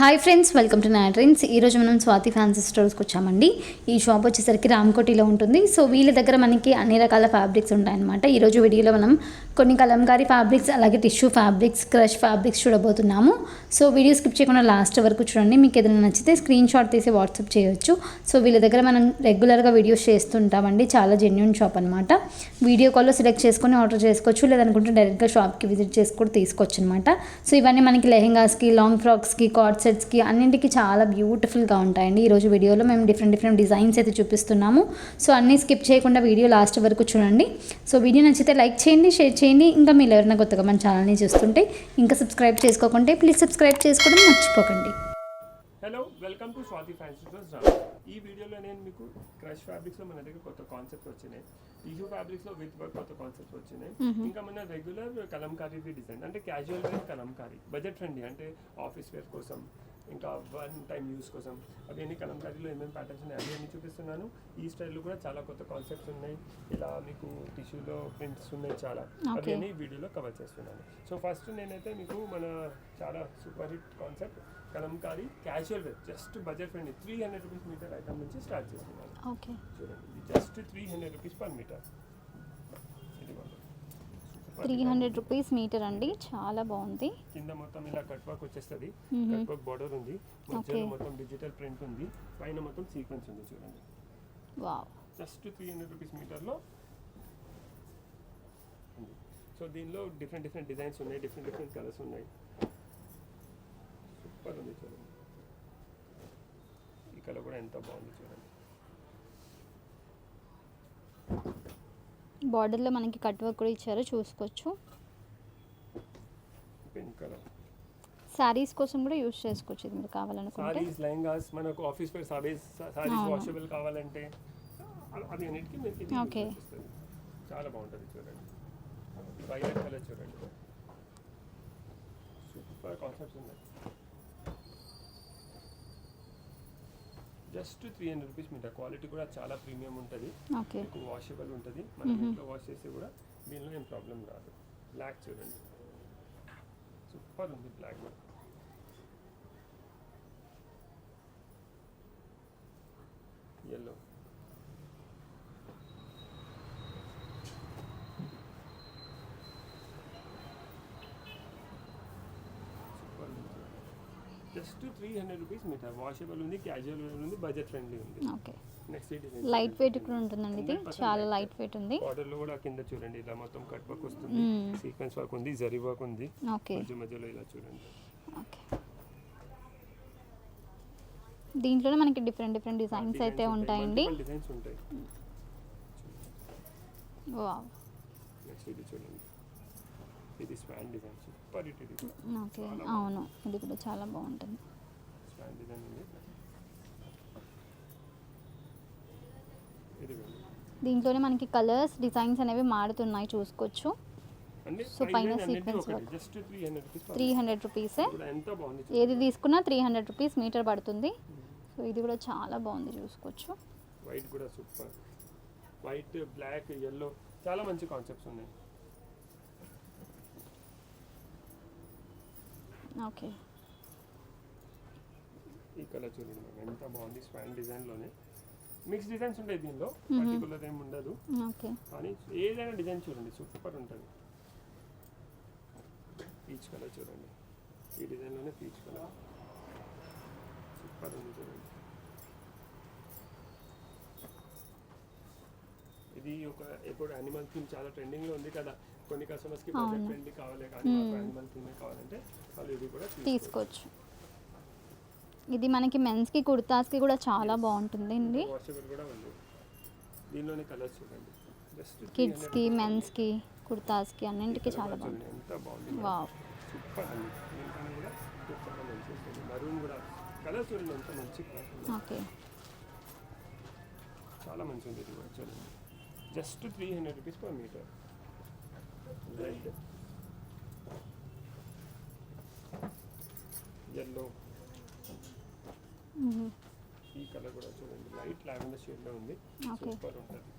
Hi friends welcome to నా ఈరోజు మనం స్వాతి ఫ్యాన్సీ స్టోర్స్కి వచ్చామండి. ఈ షాప్ వచ్చేసరికి రామ్కోటిలో ఉంటుంది. సో వీళ్ళ దగ్గర మనకి అన్ని రకాల ఫ్యాబ్రిక్స్ ఉంటాయన్నమాట. ఈరోజు వీడియోలో మనం కొన్ని కలంకారీ ఫ్యాబ్రిక్స్ అలాగే టిష్యూ ఫ్యాబ్రిక్స్ క్రష్ ఫ్యాబ్రిక్స్ చూడబోతున్నాము. సో వీడియో స్కిప్ చేయకుండా లాస్ట్ వరకు చూడండి. మీకు ఏదైనా నచ్చితే స్క్రీన్ షాట్ తీసి వాట్సాప్ చేయొచ్చు. సో వీళ్ళ దగ్గర మనం రెగ్యులర్గా వీడియోస్ చేస్తుంటామండి చాలా జెన్యున్ షాప్ అనమాట వీడియో కాల్లో సెలెక్ట్ చేసుకొని ఆర్డర్ చేసుకోవచ్చు. లేదనుకుంటే డైరెక్ట్గా షాప్కి విజిట్ చేసి కూడా తీసుకోవచ్చు అనమాట సో ఇవన్నీ మనకి లెహెంగాస్కి లాంగ్ ఫ్రాక్స్కి కార్డ్స్ సెట్స్కి అన్నింటికి చాలా బ్యూటిఫుల్గా ఉంటాయండి. ఈరోజు వీడియోలో మేము డిఫరెంట్ డిఫరెంట్ డిజైన్స్ అయితే చూపిస్తున్నాము. సో అన్నీ స్కిప్ చేయకుండా వీడియో లాస్ట్ వరకు చూడండి. సో వీడియో నచ్చితే లైక్ చేయండి షేర్ చేయండి. ఇంకా మీరు ఎవరైనా కొత్తగా మన ఛానల్ని చూస్తుంటే ఇంకా సబ్స్క్రైబ్ చేసుకోకుంటే ప్లీజ్ సబ్స్క్రైబ్ చేసుకోవడం మర్చిపోకండి. Hello welcome to Swathi fancy ఈ వీడియోలో నేను మీకు క్రష్ ఫ్యాబ్రిక్స్లో మన దగ్గర కొత్త కాన్సెప్ట్ వచ్చినాయి. టిష్యూ ఫ్యాబ్రిక్స్లో విత్ వర్క్ కొత్త కాన్సెప్ట్స్ వచ్చినాయి. ఇంకా మన రెగ్యులర్ కలంకారీ డిజైన్ అంటే casual wear Kalamkari budget friendly అంటే ఆఫీస్ వేర్ కోసం. ఇంకా వన్ టైం యూస్ కోసం. అవన్నీ కలంకారీలో ఏమేమి ప్యాటర్న్స్ ఉన్నాయి అవి అన్ని చూపిస్తున్నాను. ఈ స్టైల్లో కూడా చాలా కొత్త కాన్సెప్ట్స్ ఉన్నాయి. ఇలా మీకు టిష్యూలో ప్రింట్స్ ఉన్నాయి చాలా. అవన్నీ వీడియోలో కవర్ చేస్తున్నాను. సో ఫస్ట్ నేనైతే మీకు మన చాలా super hit concept Kalamkari casual wear just budget friendly three hundred rupees meter item నుంచి స్టార్ట్ చేస్తున్నాను. చూడండి just three hundred rupees per meter three. Hundred rupees meter అండి. చాలా బాగుంది. కింద మొత్తం ఇలా కట్ వర్క్ వచ్చేస్తుంది. కట్ వర్క్ బార్డర్ ఉంది. మధ్యలో. మొత్తం డిజిటల్ ప్రింట్ ఉంది. పైన మొత్తం సీక్వెన్స్ ఉంది చూడండి. Wow. Just three hundred rupees మీటర్లో so దీనిలో డిఫరెంట్ డిఫరెంట్ డిజైన్స్ ఉన్నాయి. డిఫరెంట్ డిఫరెంట్ కలర్స్ ఉన్నాయి. సూపర్ ఉంది చూడండి. ఈ కలర్ కూడా ఎంత బాగుంది చూడండి. బార్డర్లో మనకి కట్ వర్క్ కూడా ఇచ్చారు చూసుకోవచ్చు. పింక్ కలర్ శారీస్ కోసం కూడా యూస్ చేసుకోవచ్చు ఇది మీరు కావాలనుకుంటే. సారీస్ లెహంగాస్ మనకు office wear saris saris. Washable కావాలంటే అ- అవి అన్నిటికీ మీకు చేస్తుంది. చాలా బాగుంటుంది చూడండి. వైలెట్ కలర్ చూడండి. సూపర్ కాన్సెప్ట్స్ ఉన్నాయి. Just three hundred rupees meter quality కూడా చాలా ప్రీమియం ఉంటుంది. మీకు వాషబుల్ ఉంటుంది. మనం. ఇంట్లో వాష్ చేస్తే కూడా దీనిలో ఏం ప్రాబ్లం రాదు. బ్లాక్ చూడండి. సూపర్ ఉంది black yellow just three hundred rupees meter. Washable ఉంది క్యాజువల్ ఉంది బడ్జెట్ ఫ్రెండ్లీ ఉంది. ఓకే. నెక్స్ట్ లైట్ వెయిట్ కూడా ఉంటుందండి ఇది. 100% చాలా లైట్ వెయిట్ ఉంది. బార్డర్లో కూడా కింద చూడండి ఇలా మొత్తం కట్ వర్క్ వస్తుంది. సీక్వెన్స్ వర్క్ ఉంది జరీ వర్క్ ఉంది. ఓకే. మధ్య మధ్యలో ఇలా చూడండి. ఓకే. దీంట్లోనే మనకి డిఫరెంట్ డిఫరెంట్ డిజైన్స్ అయితే ఉంటాయండి. డిజైన్స్ ఉంటాయి. వావ్. నెక్స్ట్ ఇది చూడండి. ఇది స్వాన్ డిజైన్ సూపర్ హిట్ ఇది ఓకే అవును. ఇది కూడా చాలా బాగుంటుంది. దీంట్లోనే మనకి కలర్స్ డిజైన్స్ అనేవి మారుతున్నాయి చూసుకోవచ్చు. So, పైన. జస్ట్ త్రీ హండ్రెడ్ రూపీస్ ఏది తీసుకున్నా త్రీ హండ్రెడ్ రూపీస్ మీటర్ పడుతుంది. సో ఇది కూడా చాలా బాగుంది చూసుకోవచ్చు. వైట్ కూడా సూపర్. వైట్ బ్లాక్ ఎల్లో చాలా మంచి కాన్సెప్ట్స్ ఉన్నాయి. ఓకే ఈ కలర్ చూడండి మేడం ఎంత బాగుంది స్వాన్ డిజైన్లోనే. మిక్స్ డిజైన్స్ ఉంటాయి దీనిలో. పర్టికులర్ ఏమి ఉండదు. ఓకే. కానీ ఏదైనా డిజైన్ చూడండి సూపర్ ఉంటుంది. పీచ్ కలర్ చూడండి. ఈ డిజైన్లోనే పీచ్ కలర్. సూపర్ ఉంది చూడండి. ఇది ఒక ఇప్పుడు యానిమల్ థీమ్ చాలా ట్రెండింగ్లో ఉంది కదా. కొన్ని కస్టమర్స్కి. ఫ్రెండ్లీ కావాలి కానీ. యానిమల్ కావాలంటే వాళ్ళు ఇది కూడా తీసుకోవచ్చు. ఇది మనకి మెన్స్కి కుర్తాస్కి కూడా చాలా బాగుంటుంది అండి. దీనిలోనే కలర్స్ చూడండి. కిడ్స్కి మెన్స్కి కుర్తాస్కి అన్నింటికి చాలా బాగుంది వావ్. ఓకే. చాలా ఇది కూడా just three hundred rupees per meter yellow ఈ కలర్ కూడా చూడండి. లైట్ లావెండర్ షేడ్లో ఉంది. సూపర్ ఉంటుంది.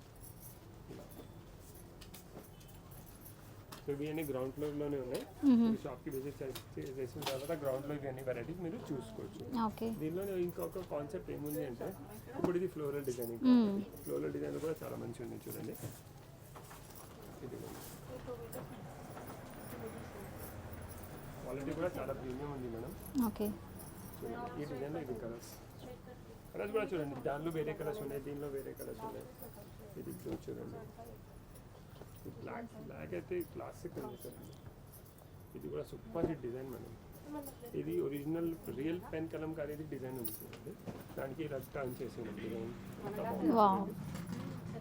సో ఇవి అన్ని గ్రౌండ్ ఫ్లోర్లోనే ఉన్నాయి. షాప్కి విజిట్ చేసిన తర్వాత గ్రౌండ్లో ఇవి అన్ని వెరైటీస్ మీరు చూసుకోవచ్చు. దీనిలో ఇంకొక కాన్సెప్ట్ ఏముంది అంటే ఇప్పుడు ఇది ఫ్లోరల్ డిజైనింగ్ ఫ్లోరల్ డిజైన్ కూడా చాలా మంచిగా ఉంది చూడండి. ఇది క్వాలిటీ కూడా చాలా ప్రీమియం ఉంది మేడం. ఓకే. ఈ డిజైన్లో ఇది కలర్స్ కలర్స్ కూడా చూడండి దానిలో వేరే కలర్స్ ఉన్నాయి దీనిలో వేరే కలర్స్ ఉన్నాయి. ఇది చూడండి. బ్లాక్ బ్లాక్ అయితే క్లాసిక్ ఉంది చూడండి. ఇది కూడా సూపర్ హిట్ డిజైన్ మేడం. ఇది original real pen Kalamkari design ఉంది చూడండి. దానికి చేసి ఉంది డిజైన్ వావ్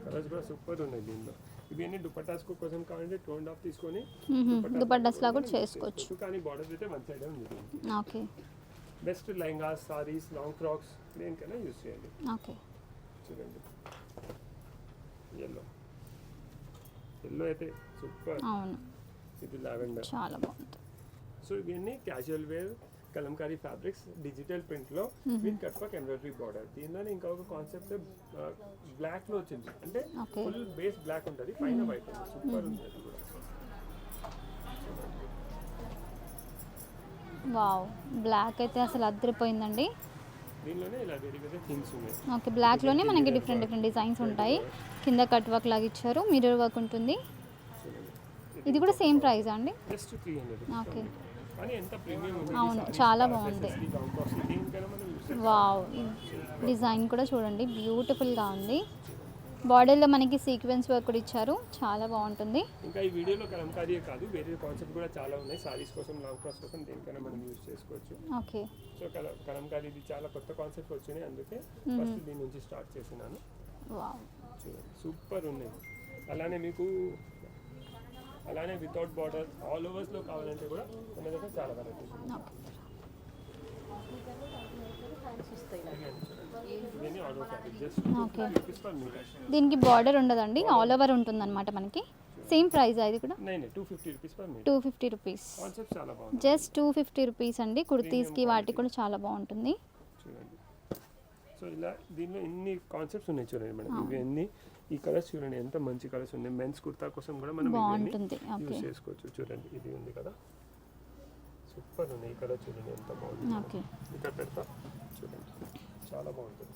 కలర్స్ కూడా సూపర్ ఉన్నాయి దీనిలో. ఇవి అన్ని దుపట్టాస్ కోసం కావాలంటే టూ అండ్ హాఫ్ తీసుకొని దుపట్టాస్ లాగా కూడా చేసుకోవచ్చు. కానీ బార్డర్ అయితే వన్ సైడే ఉంది okay. Best lehengas saris long frocks దేనికైనా యూస్ చేయండి. ఓకే. చూడండి. ఎల్లో ఎల్లో అయితే సూపర్ అవును. ఇది లావెండర్ చాలా బాగుంది. సో ఇవన్నీ casual wear Kalamkari fabrics digital ప్రింట్లో with cut work embroidery border. దీనిలో ఇంకొక కాన్సెప్ట్ బ్లాక్లో వచ్చింది. అంటే. ఫుల్ బేస్ బ్లాక్ ఉంటుంది పైన వైట్ ఉంది సూపర్ ఉంది అది కూడా. వావ్ బ్లాక్ అయితే అసలు అద్దరిపోయిందండి. దీనిలోనే ఇలా వేరే వేరే థింగ్స్ ఉన్నాయి. ఓకే బ్లాక్లోనే మనకి డిఫరెంట్ డిఫరెంట్ డిజైన్స్ ఉంటాయి. కింద కట్ వర్క్ లాగా ఇచ్చారు మిర్రర్ వర్క్ ఉంటుంది. ఇది కూడా సేమ్ ప్రైస్ అండి? Just three hundred okay. అవును, చాలా బాగుంది. వావ్ డిజైన్ కూడా చూడండి బ్యూటిఫుల్గా ఉంది. బాడీలో మనకి సీక్వెన్స్ వర్క్ కూడా ఇచ్చారు చాలా బాగుంటుంది. ఇంకా ఈ వీడియోలో కలంకారీ కాదు వేరే కాన్సెప్ట్ కూడా చాలా ఉన్నాయి. సారీస్ కోసం లాంగ్ ఫ్రాక్స్ కోసం దేనికైనా మనం యూస్ చేసుకోవచ్చు. ఓకే. సో కల కలంకారీ ఇది చాలా కొత్త కాన్సెప్ట్ వచ్చినాయి అందుకే ఫస్ట్ దీని నుంచి స్టార్ట్ చేసినాను. సూపర్ ఉన్నాయి. అలానే మీకు అలానే వితౌట్ బార్డర్ ఆల్ ఓవర్స్లో కావాలంటే కూడా మన దగ్గర చాలా వెరైటీస్ దీనికి బార్డర్ ఉండదండి ఆల్ ఓవర్ ఉంటుందన్నమాట మనకి. సేమ్ ప్రైస్ ఇది కూడా? Two fifty rupees just two fifty rupees అండి కుర్తీస్కి వాటికి కూడా చాలా బాగుంటుంది. సో ఇలా దీనిలో ఇన్ని కాన్సెప్ట్స్ ఉన్నాయి చూడండి మేడం. ఇవి అన్ని ఈ కలర్స్ చూడండి ఎంత మంచి కలర్స్ ఉన్నాయి. మెన్స్ కుర్తా కోసం కూడా మనం బాగుంటుంది. యూస్ చేసుకోవచ్చు. చూడండి ఇది ఉంది కదా. సూపర్ ఉంది ఈ కలర్ చూడండి ఎంత బాగుంది. ఓకే ఇక్కడ పెడతా. చూడండి చాలా బాగుంటుంది.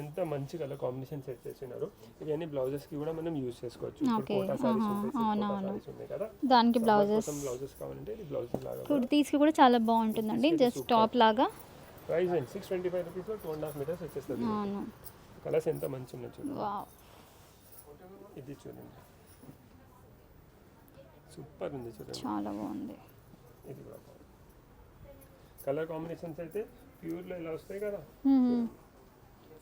ఎంత మంచి కలర్ కాంబినేషన్ సెట్ చేసినారు. ఇవన్నీ బ్లౌజెస్కి కూడా మనం యూస్ చేసుకోవచ్చు. దానికి బ్లౌజెస్ బ్లౌజెస్ కావాలంటే ఇది బ్లౌజెస్ లాగా కుర్తీస్కి కూడా చాలా బాగుంటుందండి. జస్ట్ టాప్ లాగా. ప్రైస్ అండి. సిక్స్ ట్వంటీ ఫైవ్ రూపీస్లో టూ అండ్ హాఫ్ మీటర్స్ వచ్చేస్తుంది. అవును. కలర్స్ ఎంత మంచి ఉన్నాయి చూడండి వావ్. ఇది చూడండి. సూపర్ ఉంది చూడండి. చాలా బాగుంది. ఇది కూడా బాగుంది. కలర్ కాంబినేషన్స్ అయితే ప్యూర్లో ఇలా వస్తాయి కదా.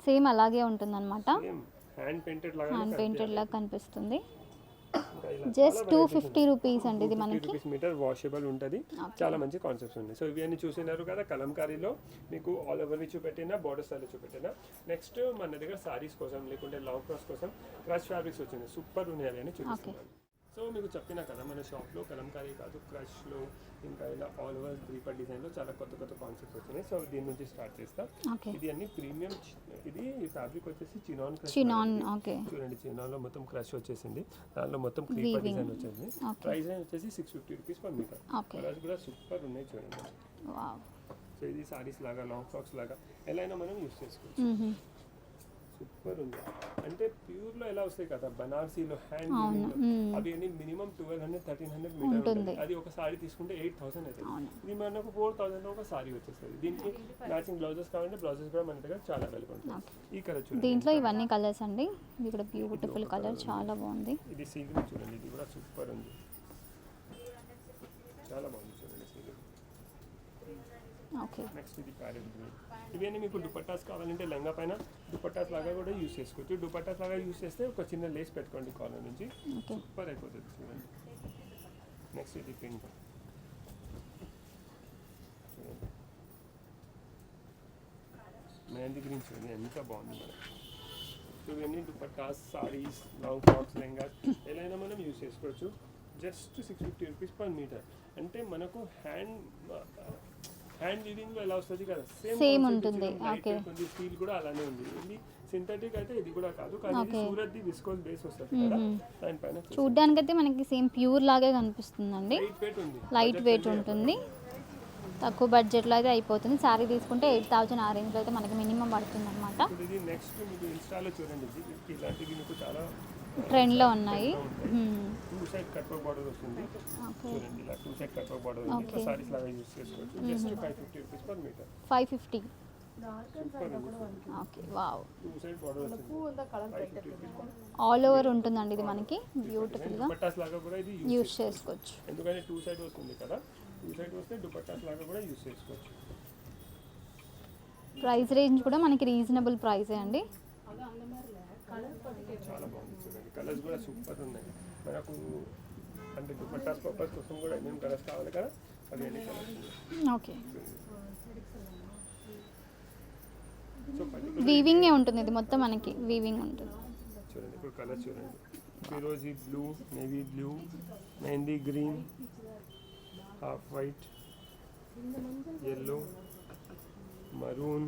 సేమ్ అలాగే ఉంటుందన్నమాట. హ్యాండ్ పెయింటెడ్ లాగా హ్యాండ్ పెయింటెడ్ లాగా కనిపిస్తుంది. జస్ట్ టూ ఫిఫ్టీ రూపీస్ అండి ఇది మనకి. మీటర్ వాషబుల్ ఉంటుంది. చాలా మంచి కాన్సెప్ట్స్ ఉన్నాయి. సో ఇవి అన్ని చూసినారు కదా కలంకారీలో మీకు ఆల్ ఓవర్వి చూపెట్టిన బార్డర్ స్టైల్ చూపెట్టిన. నెక్స్ట్ మన దగ్గర సారీస్ కోసం లేకుంటే లాంగ్ క్రాస్ కోసం క్రష్ ఫ్యాబ్రిక్స్ వచ్చినాయి. సూపర్ ఉన్నాయి అవి అని చూపిస్తున్నాను సో మీకు చెప్పిన కదా మన షాప్లో కలంకారీ కాదు క్రష్లో ఇంకా ఇలా ఆల్ ఓవర్ త్రీపర్ డిజైన్లో చాలా కొత్త కొత్త కాన్సెప్ట్స్ వచ్చినాయి. సో దీని నుంచి స్టార్ట్ చేస్తా. ఇది అన్ని ప్రీమియం ఇది ఫ్యాబ్రిక్ వచ్చేసి చినాన్ క్రష్ చినాన్ ఓకే. చూడండి చినాన్లో మొత్తం క్రష్ వచ్చేసింది. దాంట్లో మొత్తం క్రీపర్ డిజైన్ వచ్చేసింది. ఓకే. ప్రైస్ వచ్చేసి six fifty rupees per meter colours కూడా సూపర్ ఉన్నాయి చూడండి. సో ఇది సారీస్ లాగా లాంగ్ ఫ్రాక్స్ లాగా ఎలా అయినా మనం యూస్ చేసుకోవచ్చు. సూపర్ ఉంది. అంటే ప్యూర్లో ఎలా వస్తాయి కదా బనారసీలో హ్యాండ్. అవి అన్ని minimum twelve hundred thirteen hundred meter ఉంటుంది. అది ఒక సారీ తీసుకుంటే ఎయిట్ థౌసండ్ అవుతుంది ఇది మనకు ఫోర్ థౌసండ్ ఒక సారీ వచ్చేస్తుంది. దీనికి మ్యాచింగ్ బ్లౌజెస్ కావాలంటే బ్లౌజెస్ కూడా మన దగ్గర చాలా అవైలబుల్ ఉంటుంది ఈ కలర్ చూడండి. దీంట్లో ఇవన్నీ కలర్స్ అండి. ఇది కూడా బ్యూటిఫుల్ కలర్ చాలా బాగుంది. ఇది సీగ్రీన్ చూడండి. ఇది కూడా సూపర్ ఉంది. చాలా బాగుంది చూడండి ఓకే. నెక్స్ట్ ఇది ప్యారెట్ ఇవన్నీ మీకు దుపట్టాస్ కావాలంటే లెంగా పైన దుపట్టాస్ లాగా కూడా యూస్ చేసుకోవచ్చు. దుపట్టాస్ లాగా యూస్ చేస్తే ఒక చిన్న లేస్ పెట్టుకోండి కాలర్ నుంచి. సూపర్ అయిపోతుంది చూడండి. నెక్స్ట్ ఇది పింక్ మెహందీ గ్రీన్ చూడండి ఎంత బాగుంది సో ఇవన్నీ దుపట్టాస్ సారీస్ లాంగ్ ఫ్రాక్స్ లెంగాస్ ఎలా అయినా మనం యూస్ చేసుకోవచ్చు. Just six fifty rupees per meter అంటే మనకు హ్యాండ్ హ్యాండ్లో ఎలా వస్తుంది కదా. Same ఉంటుంది, okay. కొంచెం స్టీల్ కూడా అలానే ఉంది. ఇది సింథటిక్ అయితే ఇది కూడా కాదు. కానీ. సూరత్ ది విస్కోస్ బేస్ వస్తుంది కదా. దానిపైన చూడ్డానికైతే మనకి సేమ్ ప్యూర్ లాగే కనిపిస్తుందండి. లైట్ వెయిట్ ఉంది. లైట్ వెయిట్ ఉంటుంది. తక్కువ బడ్జెట్లో అయితే అయిపోతుంది. శారీ తీసుకుంటే ఎయిట్ థౌజండ్ ఆ రేంజ్లో అయితే మనకి మినిమం పడుతుంది అనమాట నెక్స్ట్ మీకు ఇన్స్టాలో చూడండి. ఇలాంటివి మీకు చాలా ట్రెండ్లో ఉన్నాయి. మ్మ్. Two side cut work border వస్తుంది. ఓకే. చూడండి ఇలా two side cut work border ఉంది Okay. సారీస్ లాగా యూస్ చేసుకోవచ్చు. Just five fifty rupees per meter. Five fifty. Super ఉంది ఓకే వావ్. ఆల్ ఓవర్ ఉంటుందండి ఇది మనకి. బ్యూటిఫుల్గా దుపట్టాస్ లాగా కూడా ఇది యూస్ యూస్ చేసుకోవచ్చు. ఎందుకంటే టూ సైడ్ వస్తుంది కదా. టూ సైడ్ వస్తే దుపట్టాస్ లాగా కూడా యూస్ చేసుకోవచ్చు. ప్రైస్ రేంజ్ కూడా మనకి రీజనబుల్ ప్రైసే అండి చాలా బాగుంది చూడండి కలర్స్ కూడా సూపర్ ఉన్నాయి. మనకు అంటే దుపట్టాస్ పర్పస్ కోసం కూడా ఏమేమి కలర్స్ కావాలి కదా అవి అన్ని కలర్స్ ఓకే. వీవింగే ఉంటుంది ఇది మొత్తం మనకి వీవింగ్ ఉంటుంది. చూడండి ఇప్పుడు కలర్స్ చూడండి. ఫిరోజీ blue navy blue mehndi green half white yellow maroon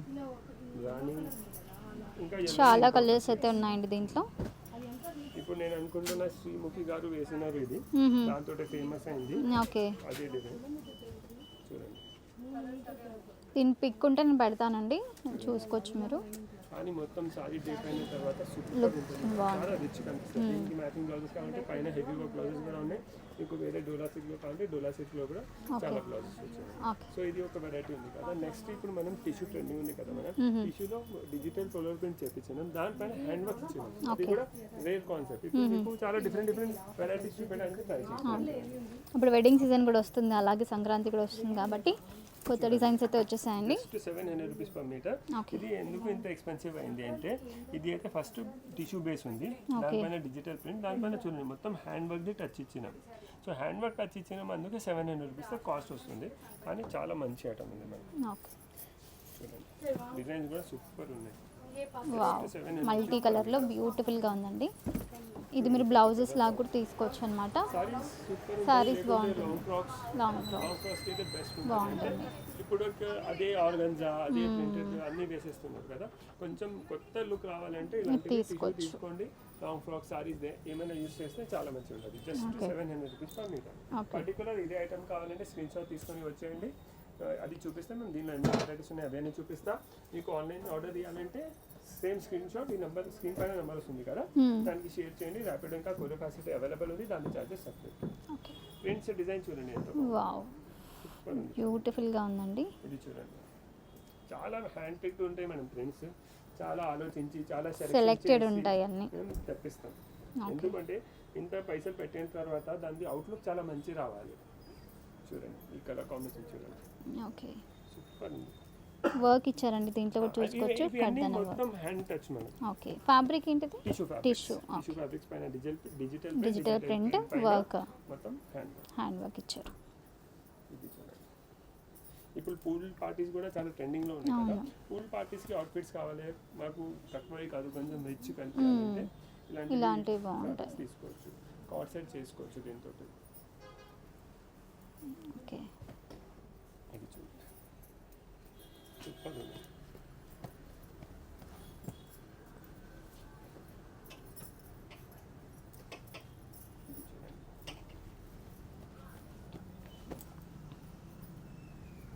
రాణి ఇంకా చాలా కలర్స్ అయితే ఉన్నాయండి దీంట్లో. ఇప్పుడు నేను అనుకుంటున్న శ్రీముఖి గారు వేసినారు ఇది. దాంతో ఫేమస్ అయింది. ఓకే. అదే డిజైన్. చూడండి. దీని పిక్ ఉంటే నేను పెడతానండి. చూసుకోవచ్చు మీరు. కానీ మొత్తం సారీ డేట్ అయిన తర్వాత సూపర్ ఉంటుంది. చాలా రిచ్ కనిపిస్తుంది దీనికి మ్యాచింగ్ బ్లౌజెస్ కావాలంటే పైన హెవీ వర్క్ బ్లౌజెస్ కూడా ఉన్నాయి. మీకు వేరే డోలా సిల్క్లో కావాలంటే డోలా సిల్క్లో కూడా చాలా బ్లౌజెస్ వచ్చాయి. సో ఇది ఒక వెరైటీ ఉంది కదా. నెక్స్ట్ ఇప్పుడు మనం టిష్యూ ట్రెండింగ్ ఉంది కదా మనం టిష్యూలో డిజిటల్ ఫ్లోర్ ప్రింట్ చేపించినాం. దానిపైన హ్యాండ్ వర్క్ ఇచ్చినాం. అది కూడా రేర్ కాన్సెప్ట్ ఇప్పుడు మీకు చాలా డిఫరెంట్ డిఫరెంట్ వెరైటీస్ చూపించడానికి ట్రై చేస్తాం ఇప్పుడు వెడ్డింగ్ సీజన్ కూడా వస్తుంది. అలాగే సంక్రాంతి కూడా వస్తుంది కాబట్టి కొత్త డిజైన్స్ అయితే వచ్చేసాయండి. Seven hundred rupees per meter. ఇది ఎందుకు ఇంత ఎక్స్పెన్సివ్ అయింది అంటే ఇది అయితే ఫస్ట్ టిష్యూ బేస్ ఉంది. దానిపైన డిజిటల్ ప్రింట్ దానిపైన చూడండి మొత్తం హ్యాండ్ వర్క్ టచ్ ఇచ్చినాం. సో హ్యాండ్ వర్క్ టచ్ ఇచ్చినాం అందుకే సెవెన్ హండ్రెడ్ రూపీస్ కాస్ట్ వస్తుంది. కానీ చాలా మంచి ఐటమ్ ఉంది చూడండి. డిజైన్స్ కూడా సూపర్ ఉన్నాయి. మల్టీ కలర్లో బ్యూటిఫుల్గా ఉందండి. ఇది మీరు బ్లౌజెస్ లాగా కూడా తీసుకోవచ్చు అనమాట సారీస్ బాగుంటుంది. Frocks long frock long frocks బాగుంటుంది. ఇప్పుడు అదే ఆర్గంజా అదే ప్రింటెడ్ అన్ని వేసేస్తున్నారు కదా. కొంచెం కొత్త లుక్ రావాలంటే ఇలాంటి. తీసుకోండి. లాంగ్ ఫ్రాక్ సారీస్ ఏమైనా యూస్ చేస్తే చాలా మంచిగా ఉంటుంది just. Seven hundred rupees per meter particular ఇదే ఐటమ్ కావాలంటే స్క్రీన్ షాట్ తీసుకొని వచ్చేయండి. అది చూపిస్తే మేము దీనిలో ఎన్ని వెరైటీస్ ఉన్నాయి అవన్నీ చూపిస్తా. మీకు ఆన్లైన్ ఆర్డర్ చేయాలంటే సేమ్ స్క్రీన్ షాట్ ఈ నెంబర్ స్క్రీన్ పైన నెంబర్ వస్తుంది కదా? Hmm. దానికి షేర్ చేయండి. ర్యాపిడ్ ఇంకా కొరియర్ ఫెసిలిటీ అవైలబుల్ ఉంది. దాని చార్జెస్ సపరేట్ ప్రింట్స్ డిజైన్ చూడండి ఎంత వావ్ బ్యూటిఫుల్గా ఉందండి. ఇది చూడండి. చాలా హ్యాండ్ పిక్డ్ ఉంటాయి మనం ప్రింట్స్ చాలా ఆలోచించి చాలా సెలెక్టెడ్ ఉంటాయి అన్ని. తెప్పిస్తాం. ఎందుకంటే ఇంత పైసలు పెట్టిన తర్వాత దాని అవుట్లుక్ చాలా మంచి రావాలి. చూడండి. ఈ కలర్ కాంబినేషన్ చూడండి. ఓకే సూపర్ ఉంది. వర్క్ ఇచ్చారండి దీంట్లో కూడా చూసుకోవచ్చు వర్క్. ఓకే ఫ్యాబ్రిక్ ఏంటిది? Tissue digital print work hand work ఇచ్చారు. ఇప్పుడు పూల్ పార్టీస్ కూడా చాలా ట్రెండింగ్లో ఉన్నాయి కదా. పూల్ పార్టీస్కి అవుట్ఫిట్స్ కావాలి మాకు తక్కువ కాదు కొంచెం రిచ్ కనిపించాలంటే ఇలాంటివి బాగుంటాయి. తీసుకోవచ్చు. కార్డ్ సెట్ చేసుకోవచ్చు దీంతో ఓకే ఇది చూడండి సూపర్ ఉంది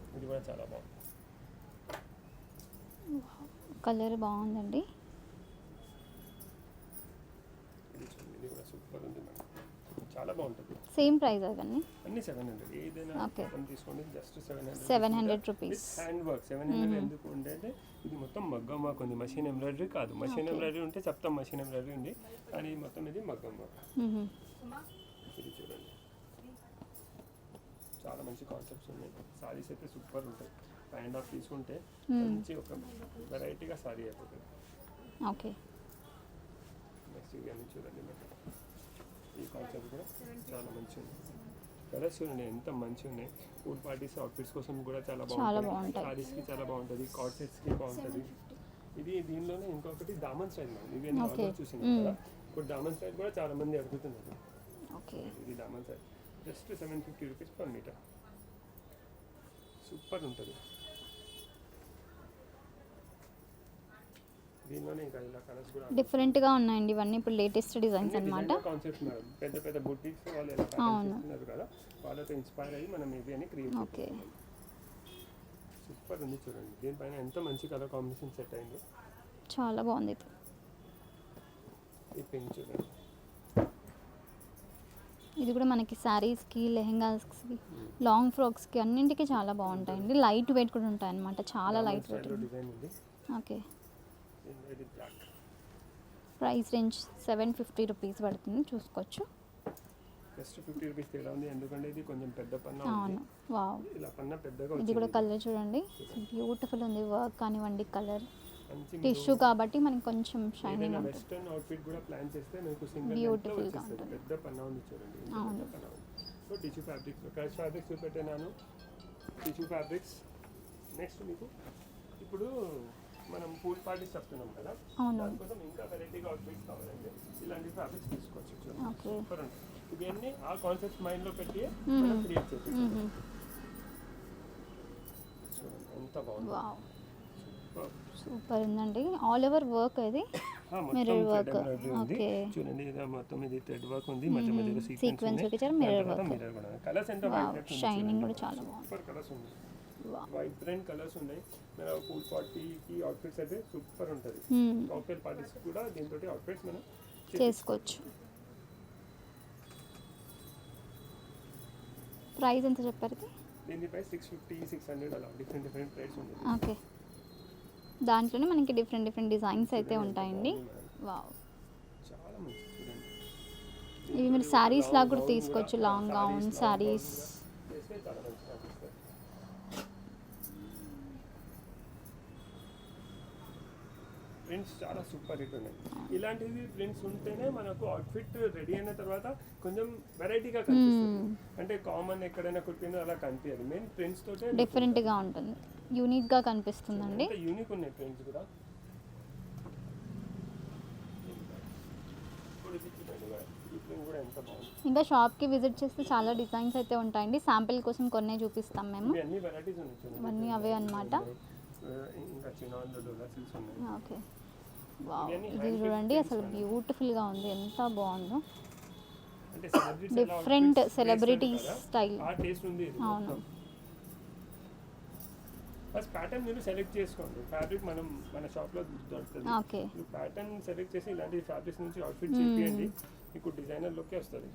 ఇది కూడా చాలా బాగుంది. కలర్ బాగుందండి ఇది చూడండి ఇది కూడా సూపర్ ఉంది మేడం చాలా బాగుంటుంది సేమ్ ప్రైస్ అవన్నీ అన్ని సెవెన్ హండ్రెడ్ ఏదైనా Okay. మొత్తం తీసుకోండి just seven hundred seven hundred rupees hand work seven hundred ఎందుకు ఉంటే అంటే ఇది మొత్తం మగ్గం వర్క్ ఉంది. మషిన్ ఎంబ్రాయిడరీ కాదు. మషిన్. ఎంబ్రాయిడరీ ఉంటే చెప్తాం మషిన్ ఎంబ్రాయిడరీ ఉంది. కానీ మొత్తం ఇది మగ్గం వర్క్. ఇది చూడండి. చాలా మంచి కాన్సెప్ట్స్ ఉన్నాయి. సారీస్ అయితే సూపర్ ఉంటాయి. అండ్ హాఫ్ తీసుకుంటే మంచి ఒక వెరైటీగా సారీ అయిపోతుంది. ఓకే. నెక్స్ట్ ఇవన్నీ చూడండి. ఈ కాన్సెప్ట్ కూడా చాలా మంచిగా ఉంది. కలర్స్ చూడండి ఎంత మంచిగా ఉన్నాయి. ఫుడ్ పార్టీస్ అవుట్ఫిట్స్ కోసం కూడా చాలా బాగుంటుంది. సారీస్కి చాలా బాగుంటుంది కార్డ్ సెట్స్కి బాగుంటుంది ఇది దీనిలోనే ఇంకొకటి దామన్ స్టైల్ మేడం ఇవి. ఆల్రెడీ చూసింది. కదా. ఇప్పుడు దామన్ స్టైల్ కూడా చాలా మంది అడుగుతున్నారు. ఇది Daman style just seven fifty rupees per meter super ఉంటుంది. దీనిలోనే ఇంకా ఇలా కలర్స్ కూడా డిఫరెంట్గా ఉన్నాయండి ఇవన్నీ ఇప్పుడు లేటెస్ట్ డిజైన్స్ అనమాట కాన్సెప్ట్ మేడం. పెద్ద పెద్ద బుటీక్స్ వాళ్ళు ఎలా ప్యాటర్న్స్ చేస్తున్నారు కదా వాళ్ళతో ఇన్స్పైర్ అయ్యి మనం ఇవి అని క్రియేట్ ఓకే. సూపర్ ఉంది చూడండి. దీనిపైన ఎంత మంచి కలర్ కాంబినేషన్ సెట్ అయింది. చాలా బాగుంది ఇది. ఈ పింక్ చూడండి. ఇది కూడా మనకి శారీస్కి లెహెంగాస్కి లాంగ్ ఫ్రాక్స్కి అన్నింటికి చాలా బాగుంటాయండి. లైట్ వెయిట్ కూడా ఉంటాయి అనమాట చాలా light weight okay. Price range seven fifty rupees పడుతుంది. చూసుకోవచ్చు. జస్ట్ ఫిఫ్టీ రూపీస్ తేడా ఉంది. ఎందుకంటే ఇది కొంచెం పెద్ద పన్న అవును. వావ్. ఇలా పన్న పెద్దగా ఇది వచ్చింది. కూడా కలర్ చూడండి. బ్యూటిఫుల్ ఉంది. వర్క్ కానివ్వండి కలర్ టిష్యూ కాబట్టి మనకి కొంచెం షైనింగ్ ఏదైనా ఉంటుంది. వెస్టర్న్ అవుట్ఫిట్ కూడా ప్లాన్ చేస్తే మీకు సింగిల్ Beautiful గా వచ్చేస్తుంది. ఉంటుంది. పెద్ద పన్న ఉంది చూడండి. ఇంత అవును. పెద్ద పన్న ఉంది. So tissue fabrics crush fabrics చూపెట్టాను. Tissue fabrics next మీకు ఇప్పుడు మనం పూల్ పార్టీస్ చెప్తున్నాం కదా? అవును. దానికోసం ఇంకా వెరైటీగా అవుట్ఫిట్స్ కావాలంటే ఇలాంటి ఫ్యాబ్రిక్స్ ఓకే. ఉంటుంది ఇవన్నీ ఆ కాన్సెప్ట్ మైండ్లో పెట్టి. మనం క్రియేట్ చేసి మ్మ్. చూడండి ఎంత బాగుంది. సూపర్. ఉందండి. ఆల్ ఓవర్ వర్క్ ఇది? embroidery ఉంది. Okay. చూడండి ఇది మొత్తం ఇది థ్రెడ్ వర్క్ ఉంది. మధ్య మధ్యలో సీక్వెన్స్ work. మిర్రర్ కూడా కలర్స్ ఎంత Wow, shining కూడా చాలా బాగుంది. సూపర్ కలర్స్ ఉంది. వైబ్రెంట్ కలర్స్ ఉన్నాయి. మీరు పూల్ పార్టీకి అవుట్ఫిట్స్ అయితే సూపర్ ఉంటుంది. కాక్టైల్ పార్టీస్ కూడా దీంతో అవుట్ఫిట్స్ మనం చేసుకోవచ్చు. ప్రైస్ ఎంత చెప్పారు ఇది? దీనిపై సిక్స్ ఫిఫ్టీ సిక్స్ హండ్రెడ్ అలా డిఫరెంట్ డిఫరెంట్ ప్రైస్ ఉంది ఓకే. దాంట్లోనే మనకి డిఫరెంట్ డిఫరెంట్ డిజైన్స్ అయితే ఉంటాయండి. వావ్ చాలా మంచి ఇవి మీరు శారీస్ లాగా కూడా తీసుకోవచ్చు. లాంగ్ గౌన్ శారీస్ చేస్తే చాలా మంచిగా అనిపిస్తుంది ప్రింట్స్ చాలా సూపర్ హిట్ ఉన్నాయి. ఇలాంటివి ప్రింట్స్ ఉంటేనే మనకు అవుట్ఫిట్ రెడీ అయిన తర్వాత కొంచెం వెరైటీగా కనిపిస్తుంది. అంటే కామన్ ఎక్కడైనా కుట్టిందో అలా కనిపించదు. మెయిన్ ప్రింట్స్ తోటే డిఫరెంట్గా ఉంటుంది. యూనిక్గా కనిపిస్తుందండి. యూనిక్ ఉన్నాయి ప్రింట్స్ కూడా. ఇంకా షాప్కి విజిట్ చేస్తే చాలా డిజైన్స్ అయితే ఉంటాయండి. శాంపిల్ కోసం కొన్నే చూపిస్తాం మేము. ఇవన్నీ అవే ఉన్నాయి. ఓకే. ఇది చూడండి అసలు బ్యూటిఫుల్గా ఉంది ఎంత బాగుందో. డిఫరెంట్ కదా, స్టైల్ అవును. ఫస్ట్ ప్యాటర్న్ మీరు సెలెక్ట్ చేసుకోండి. ఫ్యాబ్రిక్ మనం మన షాప్లో దొరుకుతుంది. ఓకే ప్యాటర్న్ సెలెక్ట్ చేసి ఇలాంటి ఫ్యాబ్రిక్స్ నుంచి అవుట్ఫిట్ చేయండి మీకు డిజైనర్ లుక్ వస్తుంది.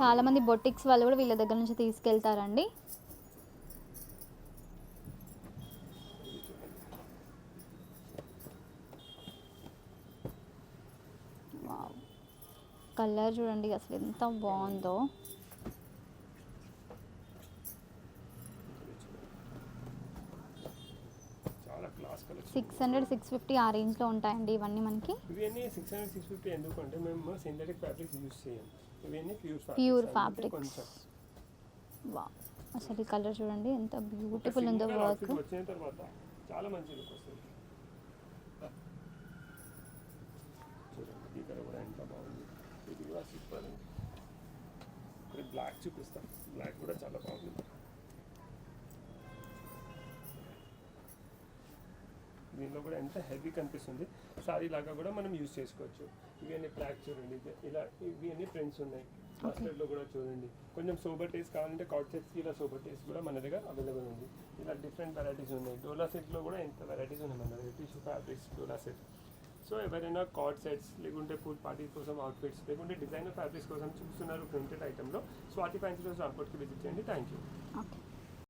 చాలా మంది బొటిక్స్ వాళ్ళు కూడా వీళ్ళ దగ్గర నుంచి తీసుకెళ్తారండి వావ్ కలర్ చూడండి అసలు ఎంత బాగుందో. సిక్స్ హండ్రెడ్ సిక్స్ ఫిఫ్టీ ఆ రేంజ్లో ఉంటాయండి ఇవన్నీ మనకి. ఇవన్నీ సిక్స్ హండ్రెడ్ సిక్స్ ఫిఫ్టీ ఎందుకంటే మేము సింథటిక్ ఫ్యాబ్రిక్స్ యూస్ చేయం. ఇవన్నీ ప్యూర్ కొంచెం. వా అసలు ఈ కలర్ చూడండి ఎంత బ్యూటిఫుల్ ఉందో వర్క్ outfit వచ్చిన తర్వాత చాలా మంచి లుక్ వస్తుంది చూడండి ఈ కలర్ కూడా ఎంత బాగుంది సూపర్ ఇప్పుడు బ్లాక్ చూపిస్తాం. బ్లాక్ కూడా చాలా బాగుంది. దీనిలో కూడా ఎంత హెవీ కనిపిస్తుంది. సారీ లాగా కూడా మనం యూజ్ చేసుకోవచ్చు. ఇవి అన్ని బ్లాక్ చూడండి. ఇలా ఇవి అన్ని ప్రింట్స్ ఉన్నాయి. మస్టర్డ్లో కూడా చూడండి. కొంచెం సోబర్ టేస్ట్ కావాలంటే కాట్ సెట్స్ ఇలా సోబర్ టేస్ట్ కూడా మన దగ్గర అవైలబుల్ ఉంది. ఇలా డిఫరెంట్ వెరైటీస్ ఉన్నాయి. డోలా సెట్లో కూడా ఎంత వెరైటీస్ ఉన్నాయి మన దగ్గర. టిష్యూ ఫ్యాబ్రిక్స్ డోలా సెట్ సో ఎవరైనా కార్డ్ సెట్స్ లేకుంటే ఫుడ్ పార్టీ కోసం అవుట్ఫిట్స్ లేకుంటే డిజైనర్ ఫ్యాబ్రిక్స్ కోసం చూస్తున్నారు ప్రింటెడ్ ఐటెంలో స్వాతి ఫ్యాన్సీ రోజు రాంకోట్కి విజిట్ చేయండి. Thank you